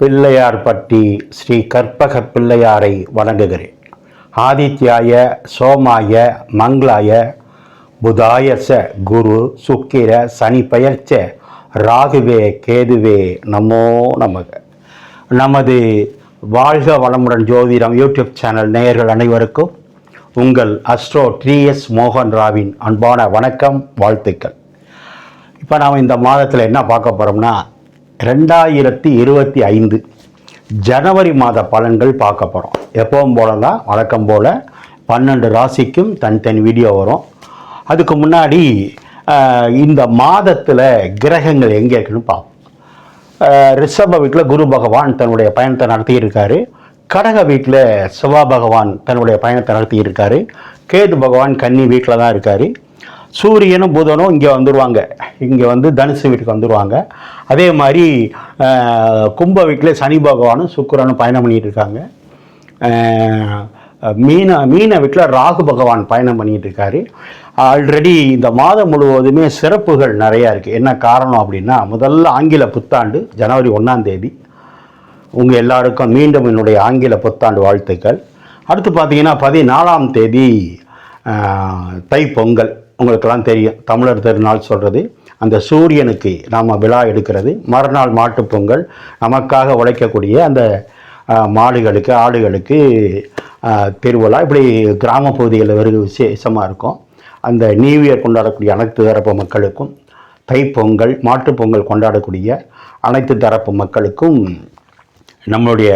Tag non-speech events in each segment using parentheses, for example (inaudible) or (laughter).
பிள்ளையார்பட்டி ஸ்ரீ கற்பக பிள்ளையாரை வணங்குகிறேன். ஆதித்யாய சோமாய மங்களாய புதாயச குரு சுக்கிர சனி பெயர்ச்ச ராகுவே கேதுவே நமோ நமக. நமது வாழ்க வளமுடன் ஜோதிடம் யூடியூப் சேனல் நேயர்கள் அனைவருக்கும் உங்கள் அஸ்ட்ரோ டி எஸ் மோகன் ராவின் அன்பான வணக்கம் வாழ்த்துக்கள். இப்போ நாம் இந்த மாதத்தில் என்ன பார்க்க போகிறோம்னா ரெண்டாயிரத்தி இருபத்தி ஐந்து ஜனவரி மாத பலன்கள் பார்க்க போகிறோம் எப்பவும் போல தான் வழக்கம் போல் பன்னெண்டு ராசிக்கும் தனித்தனி வீடியோ வரும். அதுக்கு முன்னாடி இந்த மாதத்தில் கிரகங்கள் எங்கே இருக்குன்னு பார்ப்போம். ரிஷப வீட்டில் குரு பகவான் தன்னுடைய பயணத்தை நடத்தியிருக்காரு. கடக வீட்டில் சிவா பகவான் தன்னுடைய பயணத்தை நடத்தியிருக்காரு. கேது பகவான் கன்னி வீட்டில் தான் இருக்காரு. சூரியனும் புதனும் இங்கே வந்துடுவாங்க இங்கே வந்து தனுசு வீட்டுக்கு வந்துடுவாங்க அதே மாதிரி கும்ப வீட்டில் சனி பகவானும் சுக்கரனும் பயணம் பண்ணிகிட்டு இருக்காங்க. மீன மீன வீட்டில் ராகு பகவான் பயணம் பண்ணிகிட்டு இருக்காரு. ஆல்ரெடி இந்த மாதம் முழுவதுமே சிறப்புகள் நிறையா இருக்குது என்ன காரணம் அப்படின்னா முதல்ல ஆங்கில புத்தாண்டு ஜனவரி ஒன்றாம் தேதி. உங்கள் எல்லாருக்கும் மீண்டும் என்னுடைய ஆங்கில புத்தாண்டு வாழ்த்துக்கள். அடுத்து பார்த்தீங்கன்னா பதினாலாம் தேதி தை தைப்பொங்கல். உங்களுக்கெல்லாம் தெரியும். தமிழர் திருநாள் சொல்கிறது அந்த சூரியனுக்கு நாம் விழா எடுக்கிறது மறுநாள் மாட்டுப்பொங்கல் நமக்காக உழைக்கக்கூடிய அந்த மாடுகளுக்கு ஆடுகளுக்கு திருவிழா இப்படி கிராம பகுதிகளில் வெறும் விசேஷமாக இருக்கும். அந்த நியூ இயர் கொண்டாடக்கூடிய அனைத்து தரப்பு மக்களுக்கும் தைப்பொங்கல் மாட்டுப் பொங்கல் கொண்டாடக்கூடிய அனைத்து தரப்பு மக்களுக்கும் நம்மளுடைய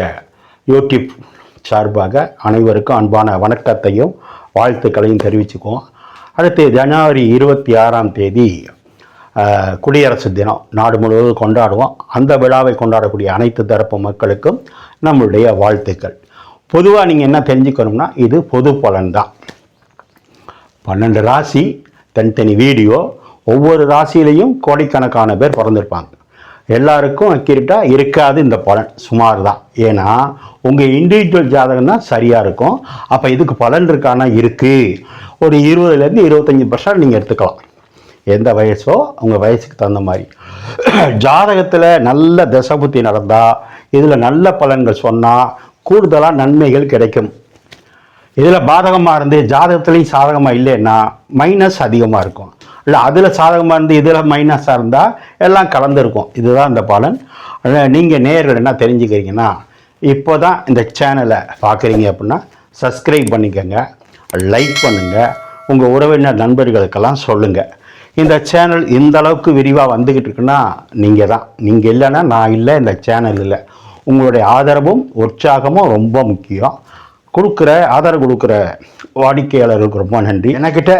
யூடியூப் சார்பாக அனைவருக்கும் அன்பான வணக்கத்தையும் வாழ்த்துக்களையும் தெரிவிச்சுக்குவோம். அடுத்து ஜனவரி இருபத்தி ஆறாம் தேதி குடியரசு தினம். நாடு முழுவதும் கொண்டாடுவோம். அந்த விழாவை கொண்டாடக்கூடிய அனைத்து தரப்பு மக்களுக்கும் நம்மளுடைய வாழ்த்துக்கள். பொதுவாக நீங்கள் என்ன தெரிஞ்சுக்கணும்னா இது பொது பலன் தான் பன்னெண்டு ராசி தனித்தனி வீடியோ. ஒவ்வொரு ராசியிலையும் கோடிக்கணக்கான பேர் பிறந்திருப்பாங்க. எல்லாருக்கும் அக்யூரேட்டாக இருக்காது இந்த பலன் சுமார் தான் ஏன்னா உங்கள் இண்டிவிஜுவல் ஜாதகம் தான் சரியாக இருக்கும். அப்போ இதுக்கு பலன் இருக்கானா? இருக்குது ஒரு இருபதுலேருந்து இருபத்தஞ்சி பர்சன்ட் நீங்கள் எடுத்துக்கலாம். எந்த வயசோ உங்கள் வயசுக்கு தகுந்த மாதிரி. ஜாதகத்தில் நல்ல தசபுத்தி நடந்தால் இதில் நல்ல பலன்கள் சொன்னால் கூடுதலாக நன்மைகள் கிடைக்கும். இதில் பாதகமாக இருந்து ஜாதகத்துலேயும் சாதகமாக இல்லைன்னா மைனஸ் அதிகமாக இருக்கும். இல்லை அதில் சாதகமாக இருந்து இதில் மைனஸாக இருந்தால் எல்லாம் கலந்துருக்கும். இதுதான் இந்த பலன். நீங்கள் நேர்கள் என்ன தெரிஞ்சுக்கிறீங்கன்னா இப்போ தான் இந்த சேனலை பார்க்குறீங்க அப்படின்னா சப்ஸ்கிரைப் பண்ணிக்கோங்க. லைக் பண்ணுங்கள் உங்கள் உறவினர் நண்பர்களுக்கெல்லாம் சொல்லுங்கள் இந்த சேனல் இந்த அளவுக்கு விரிவாக வந்துக்கிட்டு இருக்குன்னா நீங்கள் தான் நீங்கள் இல்லைன்னா நான் இல்லை இந்த சேனல் இல்லை. உங்களுடைய ஆதரவும் உற்சாகமும் ரொம்ப முக்கியம். கொடுக்குற ஆதரவு கொடுக்குற வாடிக்கையாளர்களுக்கு ரொம்ப நன்றி. என்கிட்ட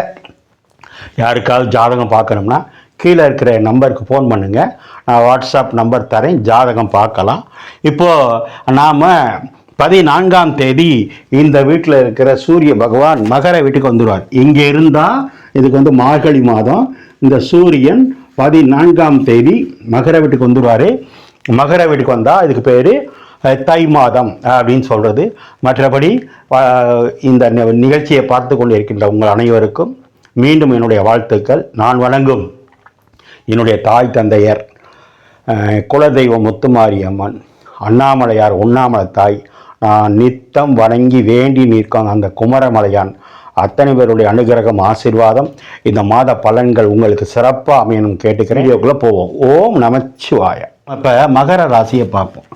யாருக்காவது ஜாதகம் பார்க்கணும்னா கீழே இருக்கிற நம்பருக்கு ஃபோன் பண்ணுங்கள் நான் வாட்ஸ்அப் நம்பர் தரேன் ஜாதகம் பார்க்கலாம். இப்போது நாம் பதினான்காம் தேதி இந்த வீட்டில் இருக்கிற சூரிய பகவான் மகர வீட்டுக்கு வந்துடுவார். இங்கே இருந்தால் இதுக்கு வந்து மார்கழி மாதம். இந்த சூரியன் பதினான்காம் தேதி மகர வீட்டுக்கு வந்துடுவார். மகர வீட்டுக்கு வந்தால் இதுக்கு பேர் தை மாதம் அப்படின்னு சொல்கிறது மற்றபடி இந்த நிகழ்ச்சியை பார்த்து கொண்டு இருக்கின்ற உங்கள் அனைவருக்கும் மீண்டும் என்னுடைய வாழ்த்துக்கள். நான் வணங்கும் என்னுடைய தாய் தந்தையர் குலதெய்வ குலதெய்வம் முத்துமாரியம்மன் அண்ணாமலையார் உண்ணாமலை தாய். நான் நித்தம் வணங்கி வேண்டி நிற்கும் அந்த குமரமலையான். அத்தனை பேருடைய அனுகிரகம் ஆசீர்வாதம். இந்த மாத பலன்கள் உங்களுக்கு சிறப்பாக அமையணும் கேட்டுக்கிறேன். வீடியோக்குள்ளே போவோம். ஓம் நமச்சிவாய. அப்போ மகர ராசியை பார்ப்போம்.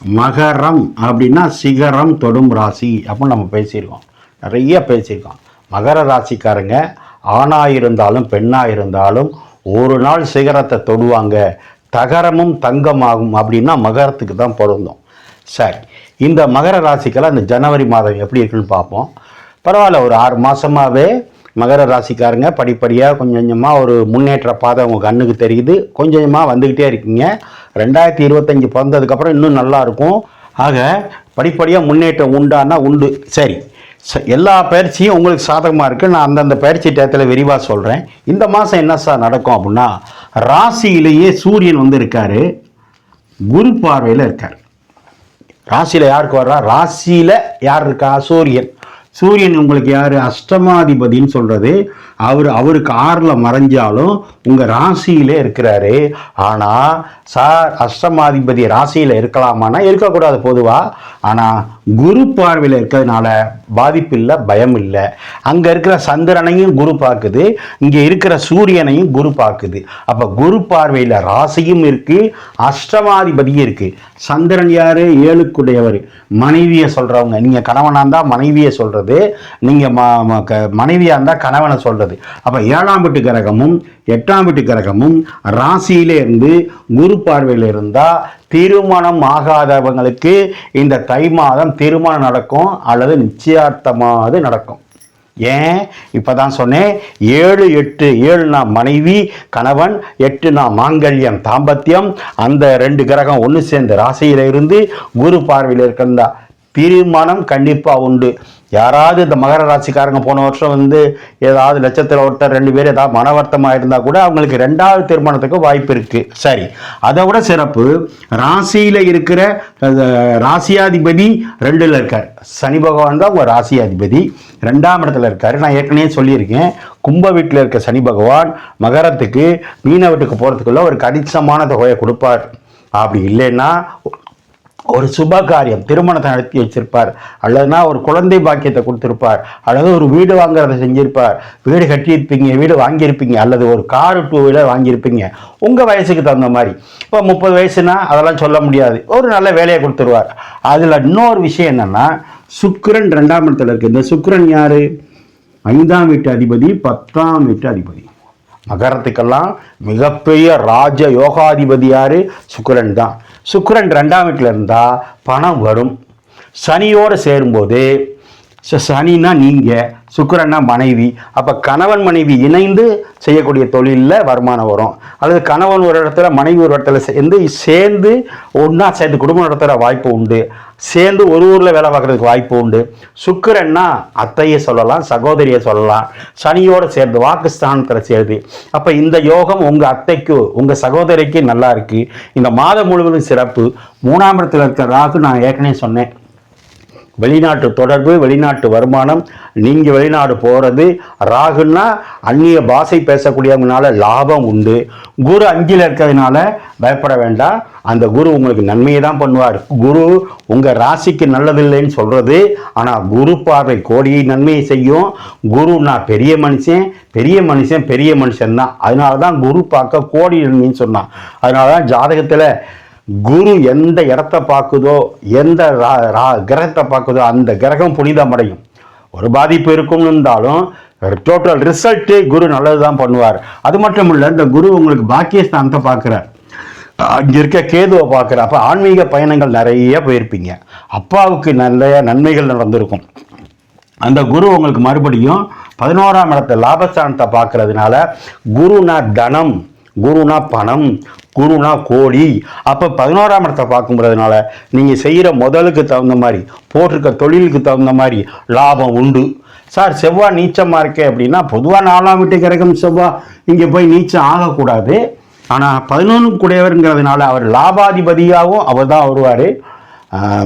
மகரம் அப்படின்னா சிகரம் தொடும் ராசி அப்படின்னு நம்ம பேசியிருக்கோம். நிறைய பேசியிருக்கோம். மகர ராசிக்காரங்க ஆணாக இருந்தாலும் பெண்ணாக இருந்தாலும் ஒரு நாள் சிகரத்தை தொடுவாங்க. தகரமும் தங்கமாகும் அப்படின்னா மகரத்துக்கு தான் பொருந்தும். சரி இந்த மகர ராசிக்கெல்லாம் இந்த ஜனவரி மாதம் எப்படி இருக்குன்னு பார்ப்போம். பரவாயில்ல ஒரு ஆறு மாதமாகவே மகர ராசிக்காரங்க படிப்படியாக கொஞ்சம் கொஞ்சமாக ஒரு முன்னேற்ற பாதை உங்கள் கண்ணுக்கு தெரியுது. கொஞ்சம் கொஞ்சமாக வந்துக்கிட்டே இருக்கீங்க. ரெண்டாயிரத்தி இருபத்தஞ்சி பிறந்ததுக்கப்புறம் இன்னும் நல்லா இருக்கும். ஆக படிப்படியாக முன்னேற்றம் உண்டானா உண்டு. சரி எல்லா பயிற்சியும் உங்களுக்கு சாதகமாக இருக்குது நான் அந்தந்த பயிற்சி டயத்தில் விரிவாக சொல்கிறேன் இந்த மாதம் என்ன சார் நடக்கும் அப்படின்னா ராசியிலேயே சூரியன் வந்து இருக்கார். குரு பார்வையில் இருக்கார். ராசியில் யாருக்கு வர்றா? ராசியில் யார் இருக்கா? சூரியன். சூரியன் உங்களுக்கு யார்? அஷ்டமாதிபதின்னு சொல்கிறது அவர் அவருக்கு ஆறில் மறைஞ்சாலும் உங்கள் ராசியிலே இருக்கிறாரு. ஆனால் சார் அஷ்டமாதிபதி ராசியில் இருக்கலாமான்னா இருக்கக்கூடாது பொதுவாக ஆனால் குரு பார்வையில் இருக்கிறதுனால பாதிப்பு இல்லை பயம் இல்லை. அங்கே இருக்கிற சந்திரனையும் குரு பார்க்குது. இங்கே இருக்கிற சூரியனையும் குரு பார்க்குது. அப்போ குரு பார்வையில் ராசியும் இருக்குது அஷ்டமாதிபதியும் இருக்குது சந்திரன் யாரு? ஏழுக்குடையவர். மனைவியை சொல்கிறவங்க நீங்கள் கணவனாக இருந்தால் மனைவியை சொல்கிறது நீங்கள் ம- ம- க- மனைவியாக இருந்தால் கணவனை சொல்கிறது அப்போ ஏழாம் வீட்டு கிரகமும் எட்டாம் வீட்டு கிரகமும் ராசியிலே இருந்து குரு பார்வையில் இருந்தால் திருமணம் ஆகாதவங்களுக்கு இந்த தை மாதம் திருமணம் நடக்கும் அல்லது நிச்சயார்த்தமாவது நடக்கும். ஏன்? இப்போ தான் சொன்னேன் ஏழு எட்டு ஏழுனா மனைவி கணவன் எட்டுனா மாங்கல்யம் தாம்பத்தியம் அந்த ரெண்டு கிரகம் ஒன்று சேர்ந்த ராசியில் இருந்து குரு பார்வையில் இருக்கிறதா திருமணம் கண்டிப்பாக உண்டு. யாராவது இந்த மகர ராசிக்காரங்க போன வருஷம் வந்து ஏதாவது லட்சத்தில் ஒருத்தர் ரெண்டு பேர் ஏதாவது மனவர்த்தமாக இருந்தால் கூட அவங்களுக்கு ரெண்டாவது திருமணத்துக்கு வாய்ப்பு இருக்குது சரி அதை விட சிறப்பு ராசியில் இருக்கிற ராசியாதிபதி ரெண்டில் இருக்கார். சனி பகவான் தான் உங்கள் ராசியாதிபதி. ரெண்டாம் இடத்துல இருக்கார். நான் ஏற்கனவே சொல்லியிருக்கேன். கும்ப வீட்டில் இருக்க சனி பகவான் மகரத்துக்கு மீன வீட்டுக்கு போகிறதுக்குள்ள ஒரு கணிசமான தொகையை கொடுப்பார். அப்படி இல்லைன்னா ஒரு சுப காரியம் திருமணத்தை நடத்தி வச்சிருப்பார். அல்லதுனா ஒரு குழந்தை பாக்கியத்தை கொடுத்துருப்பார். அல்லது ஒரு வீடு வாங்குறத செஞ்சிருப்பார். வீடு கட்டியிருப்பீங்க வீடு வாங்கியிருப்பீங்க அல்லது ஒரு கார் டூ வீலர் வாங்கியிருப்பீங்க. உங்கள் வயசுக்கு தகுந்த மாதிரி. இப்போ முப்பது வயசுனா அதெல்லாம் சொல்ல முடியாது. ஒரு நல்ல வேலையை கொடுத்துருவார். அதில் இன்னொரு விஷயம் என்னென்னா சுக்கரன் ரெண்டாம் இடத்துல இருக்குது இந்த சுக்கரன் யார்? ஐந்தாம் வீட்டு அதிபதி பத்தாம் வீட்டு அதிபதி. மகரத்துக்கெல்லாம் மிகப்பெரிய ராஜ யோகாதிபதி யாரு? தான். சுக்கரன் ரெண்டாம் வீட்டில் இருந்தால் பணம் வரும். சனியோடு சேரும்போது சனின்னா நீங்கள் சுக்கரன்னா மனைவி. அப்போ கணவன் மனைவி இணைந்து செய்யக்கூடிய தொழிலில் வருமானம் வரும். அல்லது கணவன் ஒரு இடத்துல மனைவி ஒரு இடத்துல சேர்ந்து சேர்ந்து ஒன்றா சேர்ந்து குடும்பம் நடத்துகிற வாய்ப்பு உண்டு. சேர்ந்து ஒரு ஊரில் வேலை பார்க்குறதுக்கு வாய்ப்பு உண்டு. சுக்கிரன்னா அத்தையை சொல்லலாம் சகோதரியை சொல்லலாம் சனியோடு சேர்ந்து வாக்குஸ்தானத்தில் சேர்ந்து. அப்போ இந்த யோகம் உங்கள் அத்தைக்கு உங்கள் சகோதரிக்கு நல்லா இருக்குது இந்த மாதம் முழுவதும் சிறப்பு. மூணாம் இடத்துல இருக்கிற ராகு நான் ஏற்கனவே சொன்னேன். வெளிநாட்டு தொடர்பு வெளிநாட்டு வருமானம் நீங்கள் வெளிநாடு போகிறது ராகுன்னா அந்நிய பாஷை பேசக்கூடியவங்கனால லாபம் உண்டு. குரு அஞ்சில் இருக்கிறதுனால பயப்பட வேண்டாம். அந்த குரு உங்களுக்கு நன்மையை தான் பண்ணுவார். குரு உங்கள் ராசிக்கு நல்லதில்லைன்னு சொல்கிறது ஆனால் குரு பார்வை கோடியை நன்மையை செய்யும். குருனா பெரிய மனுஷன் பெரிய மனுஷன் பெரிய மனுஷன் தான் அதனால தான் குரு பார்க்க கோடி நன்மைன்னு சொன்னான். அதனால தான் ஜாதகத்தில் குரு எந்த இடத்த பார்க்குதோ எந்த ரா- ரா- கிரகத்தை பார்க்குதோ அந்த கிரகம் புனிதமடையும் ஒரு பாதிப்பு இருக்கும் இருந்தாலும் டோட்டல் ரிசல்ட்டு குரு நல்லது தான் பண்ணுவார். அது மட்டும் இல்லை இந்த குரு உங்களுக்கு பாக்கியஸ்தானத்தை பார்க்குறார். அங்கே இருக்க கேதுவை பார்க்குற அப்போ ஆன்மீக பயணங்கள் நிறைய போயிருப்பீங்க. அப்பாவுக்கு நல்ல நன்மைகள் நடந்திருக்கும். அந்த குரு உங்களுக்கு மறுபடியும் பதினோராம் இடத்த லாபஸ்தானத்தை பார்க்கறதுனால குருனா தனம். குருனா பணம் குருனா கோடி. அப்போ பதினோராம் இடத்தை பார்க்கும்போதுனால நீங்கள் செய்கிற முதலுக்கு தகுந்த மாதிரி போட்டிருக்க தொழிலுக்கு தகுந்த மாதிரி லாபம் உண்டு. சார் செவ்வாய் நீச்சமாக இருக்கே அப்படின்னா பொதுவாக நாலாம் வீட்டு கிரகம் செவ்வாய் இங்கே போய் நீச்சம் ஆகக்கூடாது. ஆனால் பதினொன்று கூடியவருங்கிறதுனால அவர் லாபாதிபதியாகவும் அவர் தான் வருவார்.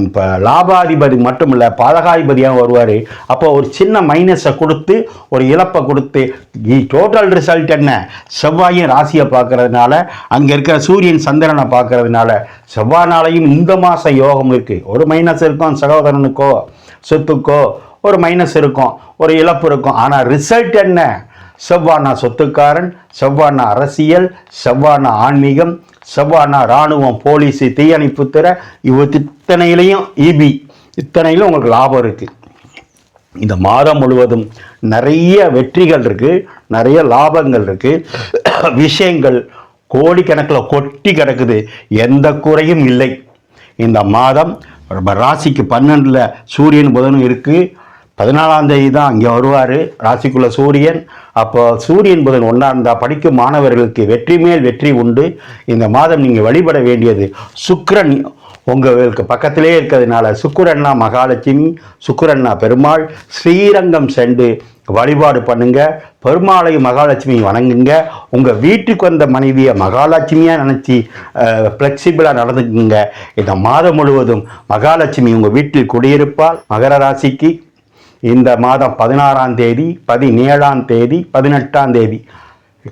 இப்போ லாபாதிபதி மட்டும் இல்லை பாதகாதிபதியாக வருவார். அப்போ ஒரு சின்ன மைனஸை கொடுத்து ஒரு இழப்பை கொடுத்து டோட்டல் ரிசல்ட் என்ன? செவ்வாயும் ராசியை பார்க்கறதுனால அங்கே இருக்கிற சூரியன் சந்திரனை பார்க்கறதுனால செவ்வாய்னாலையும் இந்த மாத யோகம் இருக்குது ஒரு மைனஸ் இருக்கும் சகோதரனுக்கோ சொத்துக்கோ ஒரு மைனஸ் இருக்கும் ஒரு இழப்பு இருக்கும். ஆனால் ரிசல்ட் என்ன? செவ்வானா சொத்துக்காரன் செவ்வானா அரசியல் செவ்வானா ஆன்மீகம் செவ்வானா இராணுவம் போலீஸ் தீயணைப்புத்துறை இவ இத்தனையிலையும் இபி இத்தனையிலும் உங்களுக்கு லாபம் இருக்குது இந்த மாதம் முழுவதும் நிறைய வெற்றிகள் இருக்கு நிறைய லாபங்கள் இருக்கு. (coughs) விஷயங்கள் கோடிக்கணக்கில் கொட்டி கிடக்குது எந்த குறையும் இல்லை. இந்த மாதம் ராசிக்கு பன்னெண்டில் சூரியன் புதனும் இருக்குது பதினாலாம் தேதி தான் இங்கே வருவார் ராசிக்குள்ள சூரியன். அப்போ சூரியன் புதன் ஒன்றா இருந்தால் படிக்கும் மாணவர்களுக்கு வெற்றி மேல் வெற்றி உண்டு. இந்த மாதம் நீங்கள் வழிபட வேண்டியது சுக்கரன். உங்களுக்கு பக்கத்திலே இருக்கிறதுனால சுக்கிரன்னா மகாலட்சுமி சுக்கிரன்னா பெருமாள். ஸ்ரீரங்கம் சென்று வழிபாடு பண்ணுங்க. பெருமாளையும் மகாலட்சுமி வணங்குங்க. உங்கள் வீட்டுக்கு வந்த மனைவியை மகாலட்சுமியாக நினச்சி ஃப்ளெக்சிபிளாக நடந்துக்குங்க. இந்த மாதம் முழுவதும் மகாலட்சுமி உங்கள் வீட்டில் குடியிருப்பால் மகர ராசிக்கு இந்த மாதம் பதினாறாம் தேதி பதினேழாம் தேதி பதினெட்டாம் தேதி.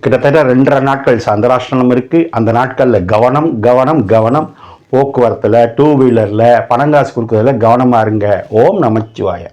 கிட்டத்தட்ட ரெண்டரை நாட்கள் சந்திராஷ்டிரம் இருக்குது அந்த நாட்களில் கவனம் கவனம் கவனம். போக்குவரத்தில் டூ வீலரில் பணங்காசு கொடுக்குறதுல கவனமாக இருங்க. ஓம் நமச்சிவாய.